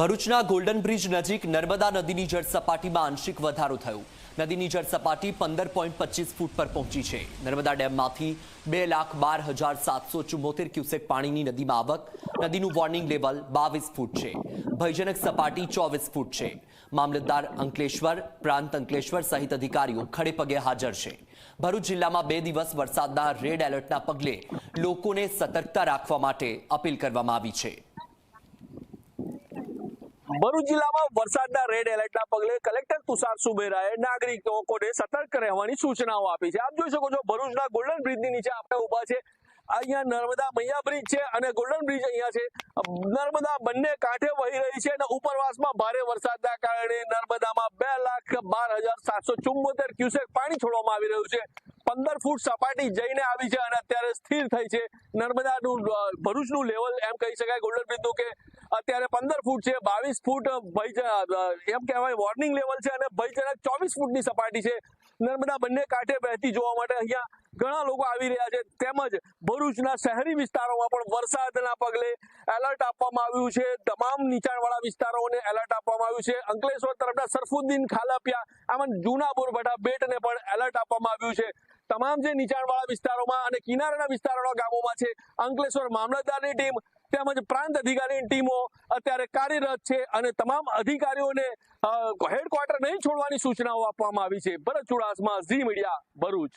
ભરૂચના golden bridge નજીક નર્મદા નદીની જળ સપાટીમાં આંશિક વધારો થયો. નદીની જળ સપાટી પંદર પોઈન્ટ પચીસ ફૂટ પર પહોંચી છે. નર્મદા ડેમમાંથી બે લાખ બાર હજાર સાતસો ચુમ્મોતેર ક્યુસેક પાણીની નદીમાં આવક, નદીનું વોર્નિંગ લેવલ બાવીસ ફૂટ છે. ભયજનક સપાટી ચોવીસ ફૂટ છે. મામલતદાર અંકલેશ્વર, પ્રાંત અંકલેશ્વર સહિત અધિકારીઓ ખડે પગે હાજર છે. ભરૂચ જિલ્લામાં બે દિવસ વરસાદના રેડ એલર્ટના પગલે લોકોને સતર્કતા રાખવા માટે અપીલ કરવામાં આવી છે. ભરૂચ જિલ્લામાં વરસાદના રેડ એલર્ટના પગલે કલેક્ટર તુષાર સુબેરાએ નાગરિકોને સતર્ક રહેવાની સૂચનાઓ આપી છે. આપ જોઈ શકો છો ભરૂચના ગોલ્ડન બ્રિજની નીચે આપણે ઊભા છે અહીંયા નર્મદા મૈયા બ્રિજ છે અને ગોલ્ડન બ્રિજ અહીંયા છે. નર્મદા બંને કાંઠે વહી રહી છે અને ઉપરવાસમાં ભારે વરસાદના કારણે નર્મદામાં બે લાખ બાર હજાર સાતસો ચુમ્મોતેર ક્યુસેક પાણી છોડવામાં આવી રહ્યું છે. પંદર ફૂટ સપાટી જઈને આવી છે અને અત્યારે સ્થિર થઈ છે. નર્મદાનું ભરૂચનું લેવલ એમ કહી શકાય ગોલ્ડન બ્રિજનું કે ફૂટ છે, બાવીસ ફૂટ એમ કહેવાય વોર્નિંગ લેવલ છે અને ભયજનક ચોવીસ ફૂટની સપાટી છે. નર્મદા બંને કાંઠે વહેતી જોવા માટે અહીંયા ઘણા લોકો આવી રહ્યા છે. તેમજ ભરૂચના શહેરી વિસ્તારોમાં પણ વરસાદના પગલે એલર્ટ આપવામાં આવ્યું છે. તમામ નીચાણવાળા વિસ્તારોને એલર્ટ આપવામાં આવ્યું છે. અંકલેશ્વર તરફના સરફુદ્દીન ખાલાપિયા, આમાં જૂના બોરભટા બેટને પણ એલર્ટ આપવામાં આવ્યું છે. તમામ જે નીચાણવાળા વિસ્તારોમાં અને કિનારાના વિસ્તારોના ગામોમાં છે. અંકલેશ્વર મામલતદારની ટીમ તેમજ પ્રાંત અધિકારીની ટીમો અત્યારે કાર્યરત છે અને તમામ અધિકારીઓને હેડક્વાર્ટર નહીં છોડવાની સૂચનાઓ આપવામાં આવી છે. Bharat Chudasama Zee media Bharuch.